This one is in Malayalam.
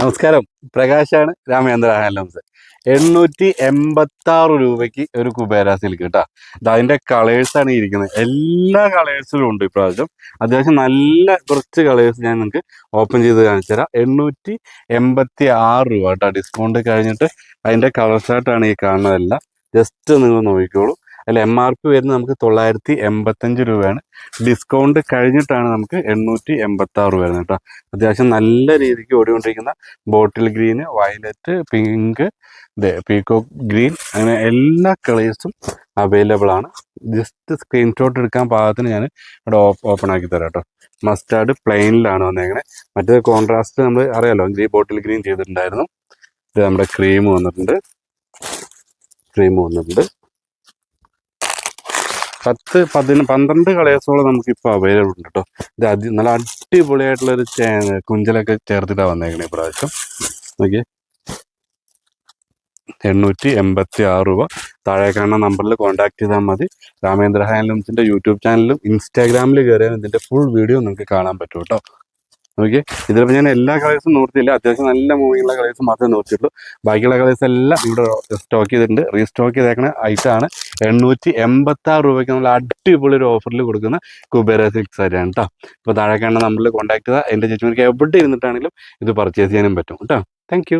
നമസ്കാരം. പ്രകാശാണ് രാമചന്ദ്ര ഹാൻഡ്ലൂംസ് എണ്ണൂറ്റി എൺപത്തി ആറ് രൂപയ്ക്ക് ഒരു കുബേര സിൽക്ക് കേട്ടോ. അതിന്റെ കളേഴ്സ് ആണ് ഇരിക്കുന്നത്. എല്ലാ കളേഴ്സിലും ഉണ്ട് ഇപ്രാവശ്യം. അത്യാവശ്യം നല്ല കുറച്ച് കളേഴ്സ് ഞാൻ നിങ്ങൾക്ക് ഓപ്പൺ ചെയ്ത് കാണിച്ചു തരാം. എണ്ണൂറ്റി എൺപത്തി ആറ് രൂപ കേട്ടോ. ഡിസ്കൗണ്ട് കഴിഞ്ഞിട്ട് അതിന്റെ കളേഴ്സായിട്ടാണ് ഈ കാണുന്നതെല്ലാം. ജസ്റ്റ് നിങ്ങൾ നോക്കിക്കോളൂ. അതിൽ എം ആർ പി വരുന്നത് നമുക്ക് തൊള്ളായിരത്തി എൺപത്തഞ്ച് രൂപയാണ്. ഡിസ്കൗണ്ട് കഴിഞ്ഞിട്ടാണ് നമുക്ക് എണ്ണൂറ്റി എൺപത്തി ആറ് രൂപ വരുന്നത് കേട്ടോ. അത്യാവശ്യം നല്ല രീതിക്ക് ഓടിക്കൊണ്ടിരിക്കുന്ന ബോട്ടിൽ green violet pink peacock green അങ്ങനെ എല്ലാ കളേഴ്സും അവൈലബിൾ ആണ്. ജസ്റ്റ് സ്ക്രീൻഷോട്ട് എടുക്കാൻ പാകത്തിന് ഞാൻ ഇവിടെ ഓപ്പൺ ആക്കി തരാം കേട്ടോ. മസ്റ്റാർഡ് പ്ലെയിനിലാണ് വന്നേക്കണേ. മറ്റേ കോൺട്രാസ്റ്റ് നമ്മൾ അറിയാലോ ഗ്രീൻ ബോട്ടിൽ ഗ്രീൻ ചെയ്തിട്ടുണ്ടായിരുന്നു. ഇത് നമ്മുടെ ക്രീം വന്നിട്ടുണ്ട്. ക്രീം വന്നിട്ടുണ്ട്. പത്ത് പതിന പന്ത്രണ്ട് കളേഴ്സോളം നമുക്കിപ്പോൾ അവൈലബിൾ ഉണ്ട് കേട്ടോ ഇത് അതി നല്ല അടിപൊളിയായിട്ടുള്ളൊരു കുഞ്ചലൊക്കെ ചേർത്തിട്ടാണ് വന്നേക്കണേ ഇപ്രാവശ്യം. നോക്കിയേ. എണ്ണൂറ്റി എൺപത്തി ആറ് രൂപ. താഴെ കാണുന്ന നമ്പറിൽ കോൺടാക്ട് ചെയ്താൽ മതി. രാമേന്ദ്ര ഹാൻഡ്ലൂംസിന്റെ യൂട്യൂബ് ചാനലിലും ഇൻസ്റ്റാഗ്രാമിൽ കയറിയാൽ ഇതിന്റെ ഫുൾ വീഡിയോ നിങ്ങൾക്ക് കാണാൻ പറ്റും കേട്ടോ ഓക്കെ ഇതിലിപ്പോൾ ഞാൻ എല്ലാ കളേഴ്സും നോക്കിയില്ല അത്യാവശ്യം നല്ല മൂവിങ്ങുള്ള കളേഴ്സ് മാത്രമേ നോക്കിയിട്ടുള്ളൂ ബാക്കിയുള്ള കളേഴ്സ് എല്ലാം ഇവിടെ സ്റ്റോക്ക് ചെയ്തിട്ടുണ്ട്. റീസ്റ്റോക്ക് ചെയ്തേക്കുന്ന ഐറ്റമാണ് എണ്ണൂറ്റി എൺപത്താറ് രൂപയ്ക്ക് നമ്മൾ അടിപൊളി ഒരു ഓഫറിൽ കൊടുക്കുന്ന കുബേര സിൽക്ക് സാരിയാണ് കേട്ടോ ഇപ്പോൾ താഴെ കാണുന്ന നമ്പറിൽ കോൺടാക്ട് ചെയ്താൽ എന്റെ ചേച്ചിമാർക്ക് എവിടെ ഇരുന്നിട്ടാണെങ്കിലും ഇത് പർച്ചേസ് ചെയ്യാനും പറ്റും. കേട്ടോ താങ്ക്